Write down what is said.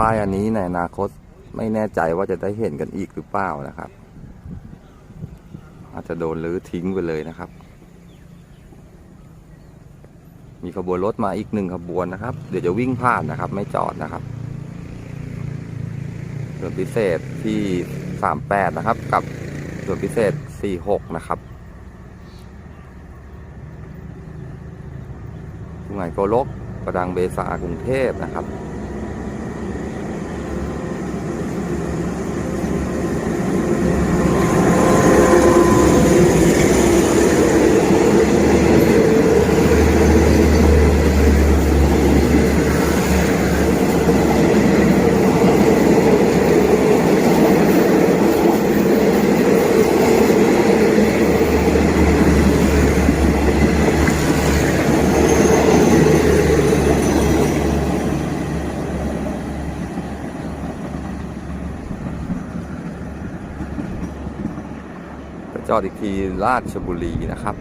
ป้ายอันนี้ในอนาคตไม่แน่ใจว่าจะได้เห็นกันอีกหรือเปล่านะครับ อาจจะโดนรื้อทิ้งไปเลยนะครับ มีขบวนรถมาอีกหนึ่งขบวนนะครับ เดี๋ยวจะวิ่งผ่านนะครับ ไม่จอดนะครับส่วนพิเศษที่ 38 นะครับ กับส่วนพิเศษ 46 นะครับสุไหงโกลกประดังเบซากรุงเทพนะครับ จอดอีกทีราชบุรีนะครับ